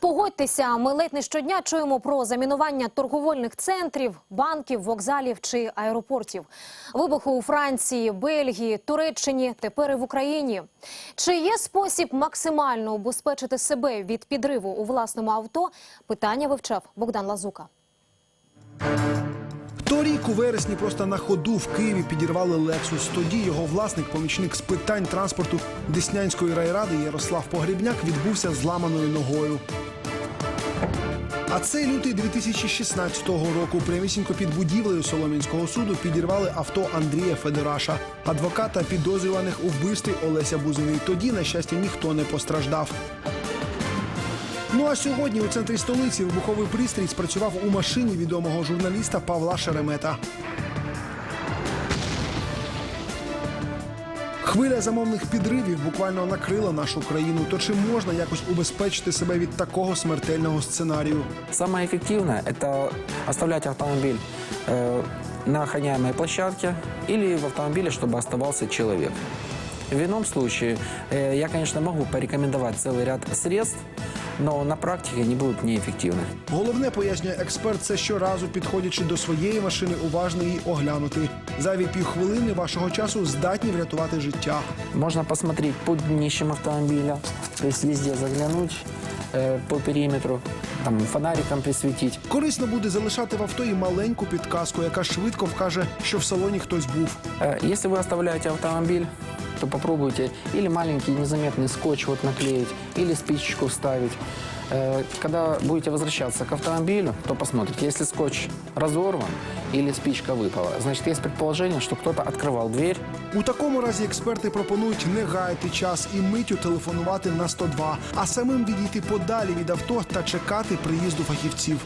Погодьтеся, ми ледь не щодня чуємо про замінування торговельних центрів, банків, вокзалів чи аеропортів. Вибухи у Франції, Бельгії, Туреччині, тепер і в Україні. Чи є спосіб максимально убезпечити себе від підриву у власному авто? Питання вивчав Богдан Лазука. Торік у вересні просто на ходу в Києві підірвали Лексус. Тоді його власник, помічник з питань транспорту Деснянської райради Ярослав Погрібняк відбувся зламаною ногою. А цей лютий 2016 року прямісінько під будівлею Солом'янського суду підірвали авто Андрія Федораша, адвоката підозрюваних у вбивстві Олеся Бузини. Тоді, на щастя, ніхто не постраждав. Ну а сьогодні у центрі столиці вибуховий пристрій спрацював у машині відомого журналіста Павла Шеремета. Хвиля замовних підривів буквально накрила нашу країну. То чи можна якось убезпечити себе від такого смертельного сценарію? Самое эффективное – это оставлять автомобиль э, на охраняемой площадке или в автомобиле, чтобы оставался человек. В ином случае э, я, конечно, могу порекомендовать целый ряд средств, но на практике они будут неэффективны. Головне пояснює експерт, це щоразу підходячи до своєї машини, уважно її оглянути. Зайві півхвилини вашого часу здатні врятувати життя. Можно посмотреть под днищем автомобиля, то есть везде заглянуть э, по периметру, там фонариком присветить. Корисно буде залишати в авто і маленьку підказку, яка швидко вкаже, що в салоні хтось був. Э, Если вы оставляете автомобиль, то попробуйте или маленький незаметный скотч вот наклеить, или спичечку вставить. Э, Когда будете возвращаться к автомобилю, то посмотрите, если скотч разорван или спичка выпала, значит, есть предположение, что кто-то открывал дверь У такому разі експерти пропонують не гаяти час і миттю телефонувати на 102, а самим відійти подалі від авто та чекати приїзду фахівців.